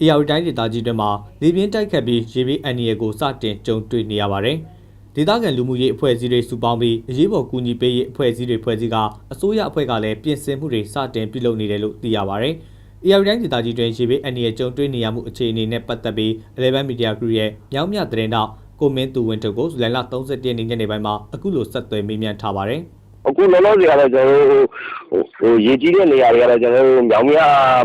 ။ AR တိုင်းဒေသကြီးတွင်မှာလေပြင်းတိုက်ခတ်ပြီးရေဘေးအန္တရာယ်ကိုစတင်ကြုံတွေ့နေရပါတယ်။ဒေသခံလူမှုရေးအဖွဲ့အစည်းတွေစုပေါင်းပြီးအရေးပေါ်ကူညီပေးရေးအဖွဲ့အစည်းတွေဖွဲ့စည်းကအစိုးရအဖွဲ့ကလည်းပြင်ဆင်မှုတွေစတင်ပြုလုပ်နေတယ်လို့သိရပါတယ်။ AR တိုင်းဒေသကြီးတွင်ရေဘေးအန္တရာယ်ကြုံတွေ့နေရမှုအခြေအနေနဲ့ပတ်သက်ပြီး11 Media Group ရဲ့မြောင်းမြသတင်းတောက်ကိုမင်းသူဝင်းတို့ကိုဇူလိုင်လ30ရက်နေ့ညနေပိုင်းမှာအခုလိုဆက်သွယ်မေးမြန်းထားပါတယ်။ အခုလောလောဆယ်ကတော့ကျွန်တော်တို့ဟိုရေကြီးတဲ့နေရာတွေကတော့ကျွန်တော်တို့မြောင်းမြ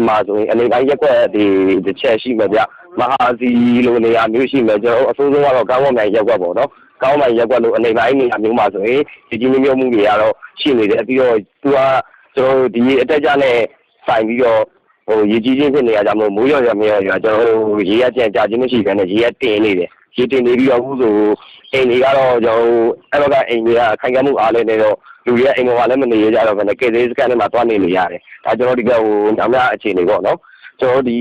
မှာဆိုရင်အနေပိုင်းရက်ကွက်ဒီတစ်ချက်ရှိမှာဗျမဟာစီလိုနေရာမျိုးရှိမယ်ကျွန်တော်တို့အဆိုးဆုံးကတော့ကောင်းဝမြိုင်ရက်ကွက်ပေါ့နော်ကောင်းဝမြိုင်ရက်ကွက်လို့အနေပိုင်းနေရာမျိုးမှာဆိုရင်ဒီကြီးမျိုးမှုတွေကတော့ရှိနေတယ်ပြီးတော့သူကကျွန်တော်တို့ဒီအတက်ကြနဲ့ဆိုင်ပြီးတော့ဟိုရေကြီးခြင်းဖြစ်နေရကြမလို့မိုးရွာရမရရကျွန်တော်တို့ရေရကြံကြခြင်းမရှိဘဲနဲ့ရေရတင်နေတယ်ရေတင်နေပြီးတော့အခုဆိုအိမ်တွေကတော့ကျွန်တော်တို့အဲ့ဘက်ကအိမ်တွေကခိုင်ခံမှုအားလည်းနေတော့ လူတွေကအိမ်ပေါ်မှာလည်းမနေရကြတော့ဘဲနဲ့ကဲသေးစကန်ထဲမှာတွားနေနေရတယ်ဒါကျွန်တော်ဒီကဟိုညများအခြေအနေပေါ့နော်ကျွန်တော်ဒီ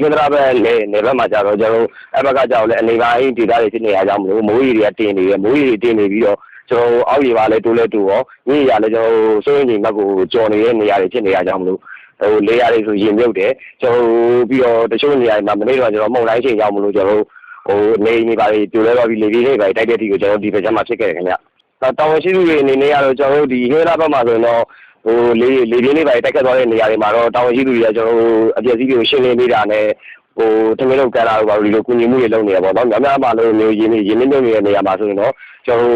ဟင်္ဒရာဘက်နဲ့နေဘက်မှာကြတော့ကျွန်တော်အဲ့ဘက်ကကြောက်လဲအနေပိုင်းဒေသတွေဖြစ်နေရကြမလို့မိုးရေတွေကတင်နေရမိုးရေတွေတင်နေပြီးတော့ကျွန်တော်အောက်ရေပါလဲတိုးလဲတိုးရောညရလဲကျွန်တော်စိုးရင်ချိန်ဘက်ကိုကြော်နေတဲ့နေရာတွေဖြစ်နေရကြမလို့ဟိုလေယာတွေဆိုရင်မြုပ်တယ်ကျွန်တော်ပြီးတော့တချို့နေရာတွေမှာမနေ့ကကျွန်တော်မုန်တိုင်းချိန်ရောက်မလို့ကျွန်တော်ဟိုနေနေပါလေပြိုလဲတော့ပြီးလေပြေးတွေပါတိုက်တဲ့အထိကိုကျွန်တော်ဒီဘက်ကျမှဖြစ်ခဲ့တယ်ခင်ဗျ တောင်ရှိသူတွေအနေနဲ့ကတော့ကျွန်တော်တို့ဒီဟဲလာဘက်မှာဆိုရင်တော့ဟိုလေလေပြင်းလေးပါတိုက်ခတ်သွားတဲ့နေရာတွေမှာတော့တောင်ရှိသူတွေကကျွန်တော်တို့အပြည့်စည်းတွေကိုရှင်းလင်းနေတာနဲ့ဟိုတမင်တော့ကန်လာတော့ပါဒီလိုကုညီမှုတွေလုပ်နေရပါတော့များများမှလို့မျိုးရင်းရင်းနှီးမြုပ်နေတဲ့နေရာမှာဆိုရင်တော့ကျွန်တော်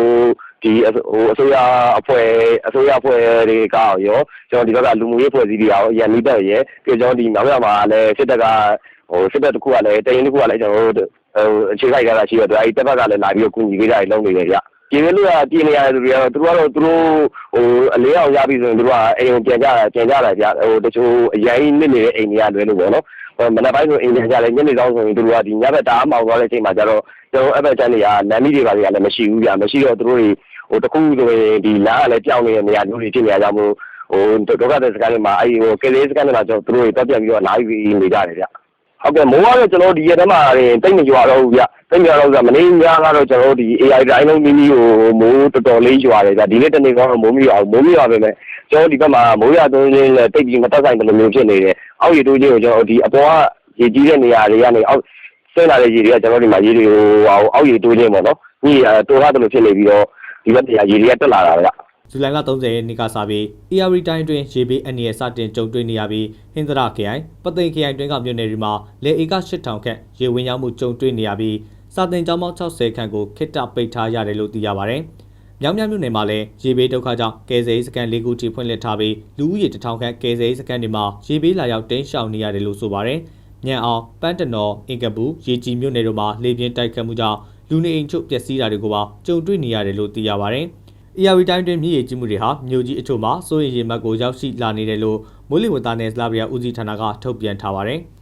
ဒီဟိုအစိုးရအဖွဲ့အစိုးရအဖွဲ့တွေကရောကျွန်တော်ဒီဘက်ကလူမှုရေးအဖွဲ့အစည်းတွေရောရန်နီးတက်ရဲပြီးတော့ကျွန်တော်ဒီမြောက်ရမှာလည်းစစ်တပ်ကဟိုစစ်တပ်တစ်ခုကလည်းတရင်တစ်ခုကလည်းကျွန်တော်တို့ဟိုအခြေခိုက်ကြတာရှိတော့အဲဒီတပ်ဘက်ကလည်းလာပြီးတော့ကုညီပေးတာတွေလုပ်နေတယ်ဗျ ပြည်သူလူကပြည်နေရတဲ့သူတွေကတော့သူတို့ကတော့သူတို့ဟိုအလေးအောင်ရပြီဆိုရင်သူတို့ကအိမ်ကိုပြန်ကြတာပြန်ကြတာဗျဟိုတချို့အရင်နစ်နေတဲ့အိမ်တွေကလွယ်လို့ပေါ့နော်ဟိုမနက်ပိုင်းဆိုအိမ်ပြန်ကြတယ်ညနေဆောင်ဆိုရင်သူတို့ကဒီညဘက်တအားမောင်သွားတဲ့အချိန်မှာကျတော့ကျွန်တော်အဲ့ဘက်ချမ်းတွေကလမ်းမီးတွေပါတွေကလည်းမရှိဘူးဗျမရှိတော့သူတို့တွေဟိုတခုဆိုရင်ဒီလမ်းကလည်းကြောက်နေတဲ့နေရာမျိုးတွေဖြစ်နေကြမို့ဟိုဒုက္ခတဲ့စကန်တွေမှာအဲ့ဟိုကလေးစကန်တွေမှာကျွန်တော်တို့တွေတက်ပြပြီးတော့လာပြီးနေကြတယ်ဗျဟုတ်ကဲ့မိုးကတော့ကျွန်တော်ဒီရက်တည်းမှာတိတ်မကြွားတော့ဘူးဗျ တိတ်မကြွားတော့ဆိုမနေ့ညကတော့ကျွန်တော်ဒီ AI တိုင်းလုံးမိမိကိုမိုးတော်တော်လေးကြွားတယ်ဗျဒီနေ့တနေ့ကတော့မိုးမရွာဘူးမိုးမရွာပဲမဲ့ကျွန်တော်ဒီဘက်မှာမိုးရွာသွန်းခြင်းနဲ့တိတ်ပြီးမတက်ဆိုင်တယ်လို့မျိုးဖြစ်နေတယ်အောက်ရီတိုးခြင်းကိုကျွန်တော်ဒီအပေါ်ကရေကြီးတဲ့နေရာတွေကနေအောက်ဆင်းလာတဲ့ရေတွေကကျွန်တော်ဒီမှာရေတွေဟိုအောက်ရီတိုးခြင်းပေါ့နော်ညီတိုးရတယ်လို့ဖြစ်နေပြီးတော့ဒီဘက်တရားရေတွေကတက်လာတာဗျဇူလိုင်လ30ရက်နေ့ကစပြီး AR တိုင်းတွင်ရေဘေးအန္တရာယ်စတင်ကြုံတွေ့နေရပြီးဟင်္ဒရာခရိုင်ပသိမ်ခရိုင်တွင်ကမြို့နယ်တွေမှာလေဧက8000ခန့်ရေဝင်ရောက်မှုကြုံတွေ့နေရပြီး စာတင်ကျောင်းပေါင်း60ခန့်ကိုခိတ္တပိတ်ထားရတယ်လို့သိရပါတယ်။မြောင်မြမြို့နယ်မှာလည်းရေဘေးဒုက္ခကြောင့်ကယ်ဆယ်ရေးစခန်း၄ခုထိဖွင့်လှစ်ထားပြီးလူဦးရေ1000ခန့်ကယ်ဆယ်ရေးစခန်းတွေမှာရေဘေးလာရောက်တင်းရှောင်နေရတယ်လို့ဆိုပါတယ်။ညံအောင်ပန်းတနော်အင်ကပူရေကြီးမြို့နယ်တို့မှာလေပြင်းတိုက်ခတ်မှုကြောင့်လူနေအိမ်ချုပ်ပျက်စီးတာတွေကိုပါကြုံတွေ့နေရတယ်လို့သိရပါတယ်။ AR တိုင်းတွင်မြေကြီးကြီးမှုတွေဟာမြို့ကြီးအချို့မှာစိုးရိမ်ရေမှတ်ကိုရောက်ရှိလာနေတယ်လို့မိုးလေဝသနဲ့ဇလာဗီယာဦးစီးဌာနကထုတ်ပြန်ထားပါတယ်။